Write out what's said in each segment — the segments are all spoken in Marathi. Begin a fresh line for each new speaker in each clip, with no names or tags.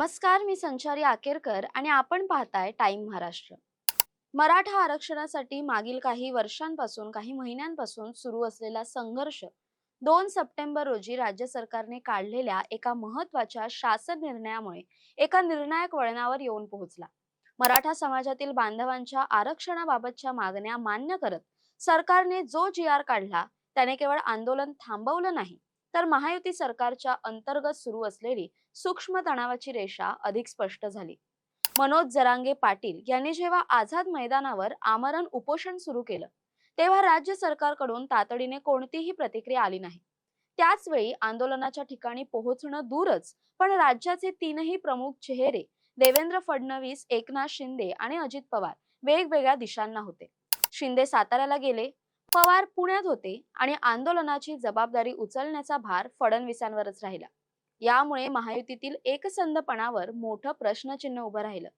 नमस्कार मी संचारी आकेरकर आणि आपण पाहताय टाइम महाराष्ट्र. मराठा आरक्षणासाठी मागील काही वर्षांपासून काही महिन्यांपासून सुरू असलेला संघर्ष दोन सप्टेंबर रोजी राज्य सरकारने काढलेल्या एका महत्त्वाच्या शासन निर्णयामुळे एका निर्णायक वळणावर येऊन पोहोचला. मराठा समाजातील बांधवांच्या आरक्षणाबाबतच्या मागण्या मान्य करत सरकारने जो जी आर काढला त्याने केवळ आंदोलन थांबवलं नाही तर महायुती सरकारच्या अंतर्गत सुरू असलेली सूक्ष्म तणावाची रेषा अधिक स्पष्ट झाली. मनोज जरांगे पाटील यांनी जेव्हा आझाद मैदानावर आमरण उपोषण सुरू केलं तेव्हा राज्य सरकारकडून तातडीने कोणतीही प्रतिक्रिया आली नाही. त्याचवेळी आंदोलनाच्या ठिकाणी पोहोचणं दूरच पण राज्याचे तीनही प्रमुख चेहरे देवेंद्र फडणवीस एकनाथ शिंदे आणि अजित पवार वेगवेगळ्या दिशांना होते. शिंदे साताऱ्याला गेले पवार पुण्यात होते आणि आंदोलनाची जबाबदारी उचलण्याचा भार फडणवीसांवरच राहिला. यामुळे महायुतीतील एकसंधपणावर मोठं प्रश्नचिन्ह उभं राहिलं.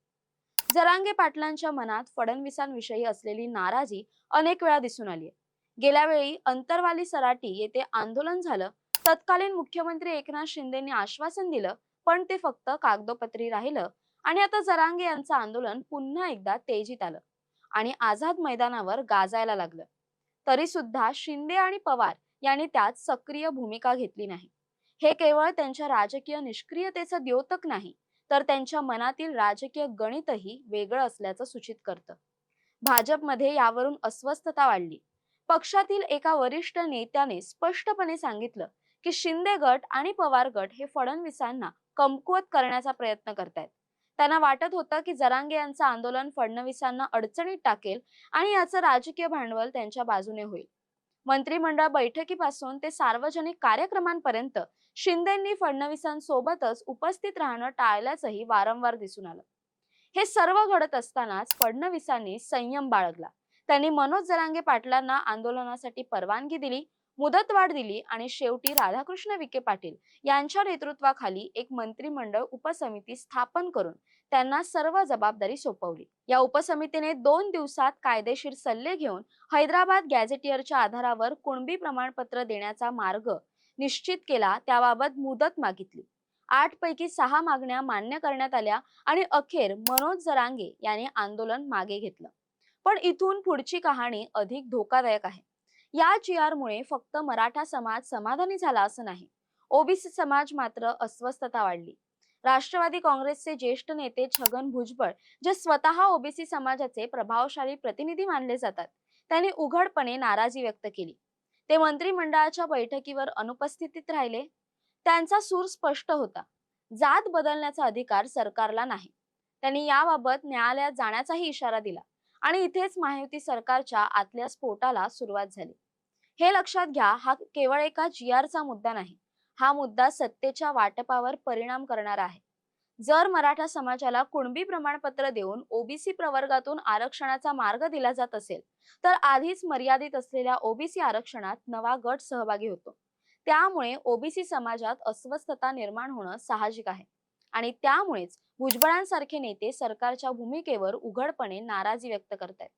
जरांगे पाटलांच्या मनात फडणवीसांविषयी असलेली नाराजी अनेक वेळा दिसून आली गेल्या वेळी अंतरवाली सराटी येथे आंदोलन झालं तत्कालीन मुख्यमंत्री एकनाथ शिंदेनी आश्वासन दिलं पण ते फक्त कागदोपत्री राहिलं आणि आता जरांगे यांचं आंदोलन पुन्हा एकदा तेजीत आलं आणि आझाद मैदानावर गाजायला लागलं. तरी सुद्धा शिंदे आणि पवार यांनी त्यात सक्रिय भूमिका घेतली नाही. हे केवळ त्यांच्या राजकीय निष्क्रियतेचं द्योतक नाही तर त्यांच्या मनातील राजकीय गणितही वेगळं असल्याचं सूचित करतं. भाजपमध्ये यावरून अस्वस्थता वाढली. पक्षातील एका वरिष्ठ नेत्याने स्पष्टपणे सांगितलं की शिंदे गट आणि पवार गट हे फडणवीसांना कमकुवत करण्याचा प्रयत्न करतायत. त्यांना वाटत होतं की जरांगे यांचं आंदोलन फडणवीसांना अडचणीत टाकेल आणि याचं राजकीय भांडवल त्यांच्या बाजूने होईल. मंत्रिमंडळ बैठकीपासून ते सार्वजनिक कार्यक्रमांपर्यंत शिंदेंनी फडणवीसांसोबतच उपस्थित राहणं टाळल्याचंही वारंवार दिसून आलं. हे सर्व घडत असतानाच फडणवीसांनी संयम बाळगला. त्यांनी मनोज जरांगे पाटलांना आंदोलनासाठी परवानगी दिली मुदतवाढ दिली आणि शेवटी राधाकृष्ण विखे पाटील यांच्या नेतृत्वाखाली एक मंत्रिमंडळ उपसमिती स्थापन करून त्यांना सर्व जबाबदारी सोपवली. या उपसमितीने दोन दिवसात कायदेशीर सल्ले घेऊन हैदराबाद गॅझेटियरच्या आधारावर कुणबी प्रमाणपत्र देण्याचा मार्ग निश्चित केला त्याबाबत मुदत मागितली. आठ पैकी सहा मागण्या मान्य करण्यात आल्या आणि अखेर मनोज जरांगे यांनी आंदोलन मागे घेतलं. पण इथून पुढची कहाणी अधिक धोकादायक आहे. या जी आर मुळे फक्त मराठा समाज समाधानी झाला असं नाही. ओबीसी समाज मात्र अस्वस्थता वाढली. राष्ट्रवादी काँग्रेसचे ज्येष्ठ नेते छगन भुजबळ जे स्वतः ओबीसी समाजाचे प्रभावशाली प्रतिनिधी मानले जातात त्यांनी उघडपणे नाराजी व्यक्त केली. ते मंत्रिमंडळाच्या बैठकीवर अनुपस्थितीत राहिले. त्यांचा सूर स्पष्ट होता. जात बदलण्याचा अधिकार सरकारला नाही. त्यांनी याबाबत न्यायालयात जाण्याचाही इशारा दिला आणि इथेच महायुती सरकारच्या आतल्या स्फोटाला सुरुवात झाली. हे लक्षात घ्या हा केवळ एका जी आरचा मुद्दा नाही. हा मुद्दा सत्तेच्या वाटपावर परिणाम करणारा आहे. जर मराठा समाजाला कुणबी प्रमाणपत्र देऊन ओबीसी प्रवर्गातून आरक्षणाचा मार्ग दिला जात असेल तर आधीच मर्यादित असलेल्या ओबीसी आरक्षणात नवा गट सहभागी होतो. त्यामुळे ओबीसी समाजात अस्वस्थता निर्माण होणं साहजिक आहे. आणि त्यामुळेच भुजबळांसारखे नेते सरकारच्या भूमिकेवर उघडपणे नाराजी व्यक्त करतायत.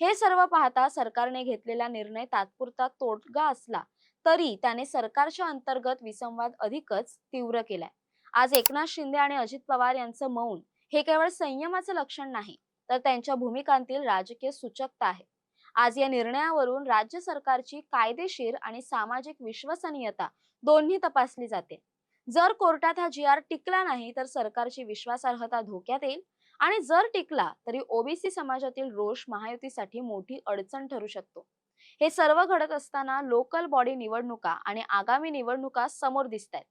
हे सर्व पाहता सरकारने घेतलेला निर्णय तात्पुरता तोडगा असला तरी त्याने सरकारच्या अंतर्गत विसंवाद अधिकच तीव्र केलाय. आज एकनाथ शिंदे आणि अजित पवार यांचं मौन हे केवळ संयमाचं लक्षण नाही तर त्यांच्या भूमिकांतील राजकीय सूचकता आहे. आज या निर्णयावरून राज्य सरकारची कायदेशीर आणि सामाजिक विश्वसनीयता दोन्ही तपासली जाते. जर कोर्टात हा जी आर टिकला नाही तर सरकारची विश्वासार्हता धोक्यात येईल आणि जर टिकला तरी ओबीसी समाजातील रोष महायुतीसाठी मोठी अडचण ठरू शकतो. हे सर्व घडत असताना लोकल बॉडी निवडणुका आणि आगामी निवडणुका समोर दिसत आहेत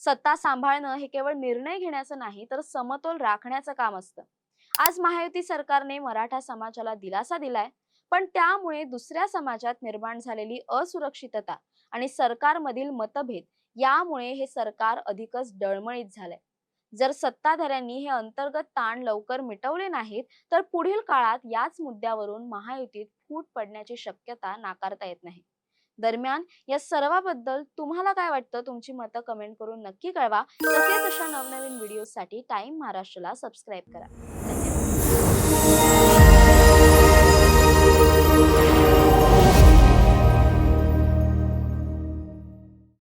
सत्ता सांभाळणं हे केवळ निर्णय घेण्याचं नाही तर समतोल राखण्याचं काम असतं. आज महायुती सरकारने मराठा समाजाला दिलासा दिलाय पण त्यामुळे दुसऱ्या समाजात निर्माण झालेली असुरक्षितता आणि सरकारमधील मतभेद यामुळे हे सरकार अधिकच डळमळीत झालंय. जर सत्ताधाऱ्यांनी हे अंतर्गत ताण लवकर मिटवले नाहीत तर पुढील काळात याच मुद्द्यावरून महायुतीत फूट पडण्याची शक्यता नाकारता येत नाही. दरम्यान या सर्वाबद्दल तुम्हाला काय वाटतं? तुमची मतं कमेंट करून नक्की कळवा. तसेच अशा नवनवीन व्हिडिओसाठी टाइम महाराष्ट्राला सबस्क्राईब करा. धन्यवाद.